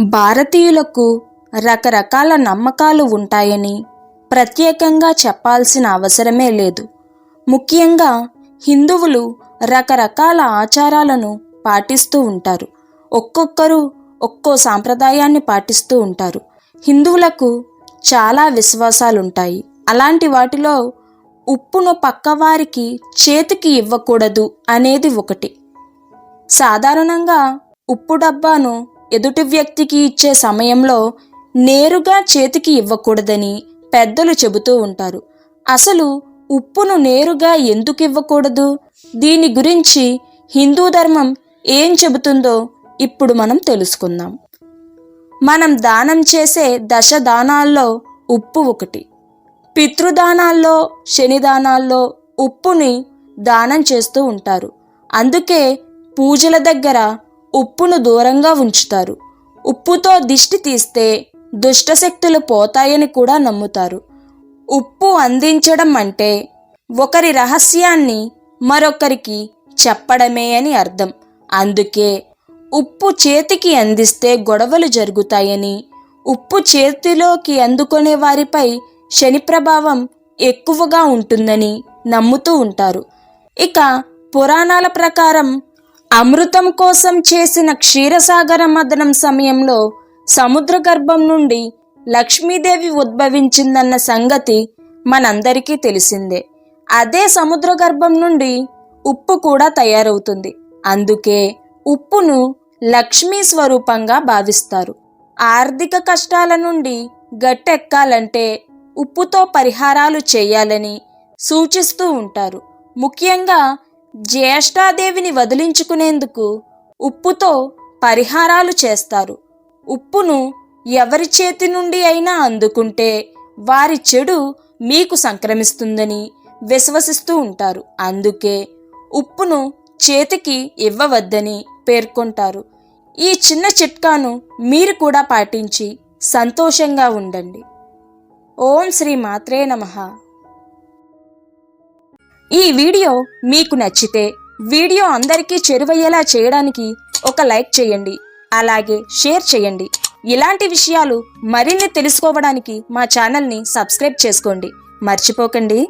భారతీయులకు రకరకాల నమ్మకాలు ఉంటాయని ప్రత్యేకంగా చెప్పాల్సిన అవసరమే లేదు. ముఖ్యంగా హిందువులు రకరకాల ఆచారాలను పాటిస్తూ ఉంటారు. ఒక్కొక్కరు ఒక్కో సాంప్రదాయాన్ని పాటిస్తూ ఉంటారు. హిందువులకు చాలా విశ్వాసాలుంటాయి. అలాంటి వాటిలో ఉప్పును పక్కవారికి చేతికి ఇవ్వకూడదు అనేది ఒకటి. సాధారణంగా ఉప్పు డబ్బాను ఎదుటి వ్యక్తికి ఇచ్చే సమయంలో నేరుగా చేతికి ఇవ్వకూడదని పెద్దలు చెబుతూ ఉంటారు. అసలు ఉప్పును నేరుగా ఎందుకు ఇవ్వకూడదు? దీని గురించి హిందూ ధర్మం ఏం చెబుతుందో ఇప్పుడు మనం తెలుసుకుందాం. మనం దానం చేసే దశ దానాల్లో ఉప్పు ఒకటి. పితృదానాల్లో శనిదానాల్లో ఉప్పుని దానం చేస్తూ ఉంటారు. అందుకే పూజల దగ్గర ఉప్పును దూరంగా ఉంచుతారు. ఉప్పుతో దిష్టి తీస్తే దుష్టశక్తులు పోతాయని కూడా నమ్ముతారు. ఉప్పు అందించడం అంటే ఒకరి రహస్యాన్ని మరొకరికి చెప్పడమే అని అర్థం. అందుకే ఉప్పు చేతికి అందిస్తే గొడవలు జరుగుతాయని ఉప్పు చేతిలోకి అందుకునే వారిపై శని ప్రభావం ఎక్కువగా ఉంటుందని నమ్ముతూ ఉంటారు. ఇక పురాణాల ప్రకారం అమృతం కోసం చేసిన క్షీరసాగర మదనం సమయంలో సముద్ర గర్భం నుండి లక్ష్మీదేవి ఉద్భవించిందన్న సంగతి మనందరికీ తెలిసిందే. అదే సముద్ర గర్భం నుండి ఉప్పు కూడా తయారవుతుంది. అందుకే ఉప్పును లక్ష్మీ స్వరూపంగా భావిస్తారు. ఆర్థిక కష్టాల నుండి గట్టెక్కాలంటే ఉప్పుతో పరిహారాలు చేయాలని సూచిస్తూ ఉంటారు. ముఖ్యంగా జ్యేష్ఠాదేవిని వదిలించుకునేందుకు ఉప్పుతో పరిహారాలు చేస్తారు. ఉప్పును ఎవరి చేతి నుండి అయినా అందుకుంటే వారి చెడు మీకు సంక్రమిస్తుందని విశ్వసిస్తూ ఉంటారు. అందుకే ఉప్పును చేతికి ఇవ్వవద్దని పేర్కొంటారు. ఈ చిన్న చిట్కాను మీరు కూడా పాటించి సంతోషంగా ఉండండి. ఓం శ్రీ మాత్రే నమః. ఈ వీడియో మీకు నచ్చితే వీడియో అందరికీ చేరువయ్యేలా చేయడానికి ఒక లైక్ చేయండి అలాగే షేర్ చేయండి. ఇలాంటి విషయాలు మరిన్ని తెలుసుకోవడానికి మా ఛానల్ని సబ్స్క్రైబ్ చేసుకోండి. మర్చిపోకండి.